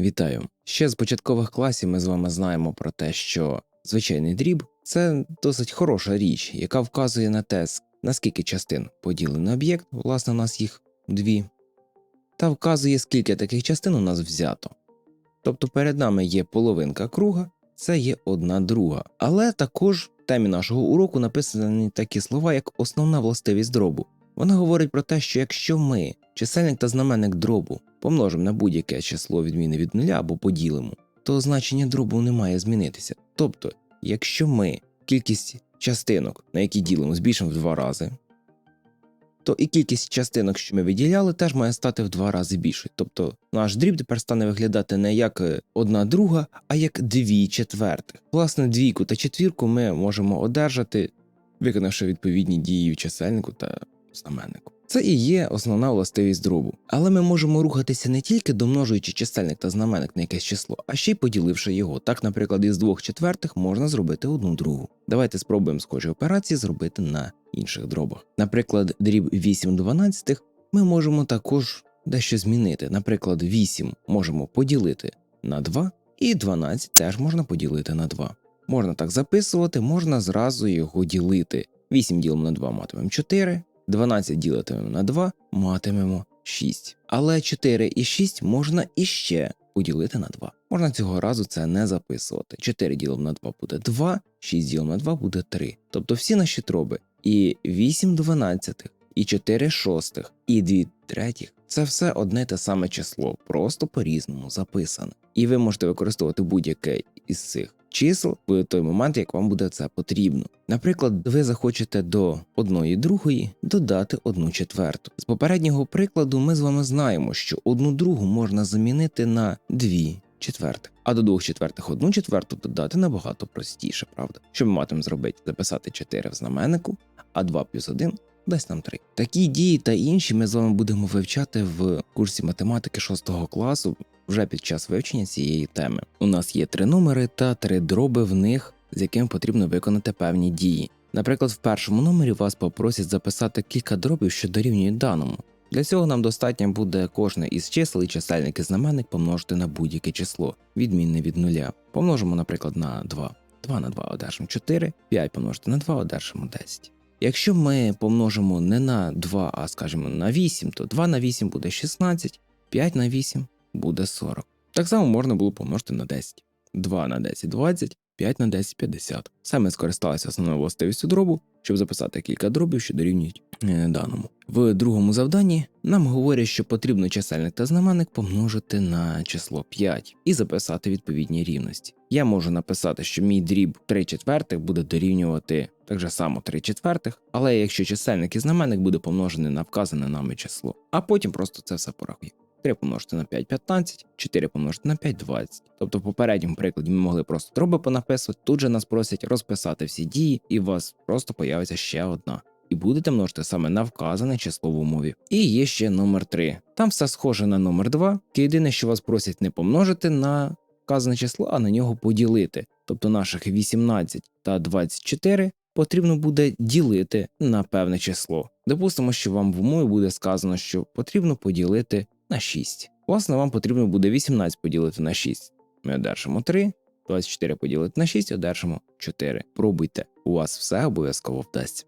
Вітаю! Ще з початкових класів ми з вами знаємо про те, що звичайний дріб це досить хороша річ, яка вказує на те, наскільки частин поділений об'єкт, власне, у нас їх дві, та вказує, скільки таких частин у нас взято. Тобто перед нами є половинка круга, це є одна друга. Але також в темі нашого уроку написані такі слова, як основна властивість дробу. Вона говорить про те, що якщо ми чисельник та знаменник дробу помножимо на будь-яке число відмінне від нуля або поділимо, то значення дробу не має змінитися. Тобто, якщо ми кількість частинок, на які ділимо, збільшимо в два рази, то і кількість частинок, що ми виділяли, теж має стати в два рази більшою. Тобто наш дріб тепер стане виглядати не як е, одна друга, а як дві четвертих. Власне, двійку та четвірку ми можемо одержати, виконавши відповідні дії в чисельнику та знаменнику. Це і є основна властивість дробу. Але ми можемо рухатися не тільки домножуючи чисельник та знаменник на якесь число, а ще й поділивши його. Так, наприклад, із двох четвертих можна зробити одну другу. Давайте спробуємо схожі операції зробити на інших дробах. Наприклад, дріб 8 дванадцятих ми можемо також дещо змінити. Наприклад, 8 можемо поділити на 2, і 12 теж можна поділити на 2. Можна так записувати, можна зразу його ділити. 8 ділимо на 2 матимемо 4, 12 ділитимемо на 2, матимемо 6. Але 4 і 6 можна іще поділити на 2. Можна цього разу це не записувати. 4 ділимо на 2 буде 2, 6 ділимо на 2 буде 3. Тобто всі наші дроби і 8 дванадцятих, і 4 шостих, і 2 третіх це все одне те саме число, просто по-різному записане. І ви можете використовувати будь-яке із цих чисел в той момент, як вам буде це потрібно. Наприклад, ви захочете до одної другої додати одну четверту. З попереднього прикладу ми з вами знаємо, що одну другу можна замінити на дві четвертих, а до двох четвертих одну четверту додати набагато простіше, правда? Що ми матимемо зробити? Записати 4 в знаменнику, а 2 плюс 1 дасть нам 3. Такі дії та інші ми з вами будемо вивчати в курсі математики 6 класу вже під час вивчення цієї теми. У нас є три номери та три дроби в них, з якими потрібно виконати певні дії. Наприклад, в першому номері вас попросять записати кілька дробів, що дорівнюють даному. Для цього нам достатньо буде кожне із чисел і чисельник і знаменник помножити на будь-яке число, відмінне від нуля. Помножимо, наприклад, на 2. 2 на 2 одержимо 4, 5 помножити на 2 одержимо 10. Якщо ми помножимо не на 2, а скажімо на 8, то 2 на 8 буде 16, 5 на 8 буде 40. Так само можна було помножити на 10. 2 на 10 20, 5 на 10 50. Саме скористалися основною властивістю дробу, щоб записати кілька дробів, що дорівнюють е, даному. В другому завданні нам говорять, що потрібно чисельник та знаменник помножити на число 5 і записати відповідні рівності. Я можу написати, що мій дріб 3 четвертих буде дорівнювати так же само 3 четвертих, але якщо чисельник і знаменник буде помножений на вказане нами число, а потім просто це все порахую. 3 помножити на 5 15, 4 помножити на 5 20. Тобто в попередньому прикладі ми могли просто дроби понаписувати, тут же нас просять розписати всі дії, і у вас просто появиться ще одна. І будете множити саме на вказане число в умові. І є ще номер 3. Там все схоже на номер 2, єдине, що вас просять не помножити на вказане число, а на нього поділити. Тобто наших 18 та 24 потрібно буде ділити на певне число. Допустимо, що вам в умові буде сказано, що потрібно поділити на 6. Власне, вам потрібно буде 18 поділити на 6. Ми одержимо 3, 24 поділити на 6, одержимо 4. Пробуйте, у вас все обов'язково вдасться.